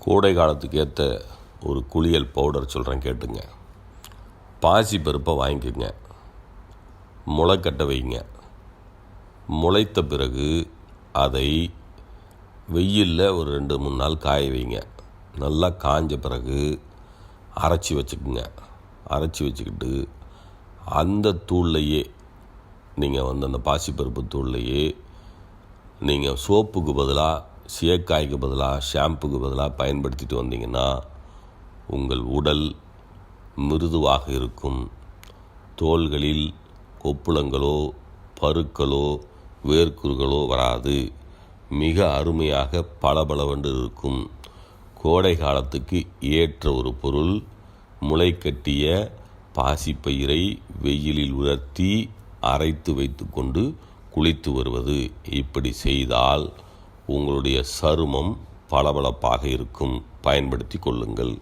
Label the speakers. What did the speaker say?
Speaker 1: கோடை காலத்துக்கு ஏற்ற ஒரு குளியல் பவுடர் சொல்கிறேன் கேட்டுங்க. பாசி பருப்பை வாங்கிக்கோங்க. முளைக்கட்டை வைங்க. முளைத்த பிறகு அதை வெயிலில் ஒரு ரெண்டு மூணு நாள் காய வைங்க. நல்லா காஞ்ச பிறகு அரைச்சி வச்சுக்குங்க. அரைச்சி வச்சுக்கிட்டு அந்த தூள்லையே நீங்கள் வந்து அந்த பாசிப்பருப்பு தூள்லையே நீங்கள் சோப்புக்கு பதிலாக சேக்காய்க்கு பதிலாக ஷாம்புக்கு பதிலாக பயன்படுத்திட்டு வந்தீங்கன்னா உங்கள் உடல் மிருதுவாக இருக்கும். தோள்களில் கொப்புளங்களோ பருக்களோ வேர்க்குறுகளோ வராது. மிக அருமையாக பளபளவென்று இருக்கும். கோடை காலத்துக்கு ஏற்ற ஒரு பொருள் முளை கட்டிய பாசிப்பயிரை வெயிலில் உலர்த்தி அரைத்து வைத்துக்கொண்டு குளித்து வருவது இப்படி செய்தால் உங்களுடைய சருமம் பளபளப்பாக இருக்கும். பயன்படுத்தி கொள்ளுங்கள்.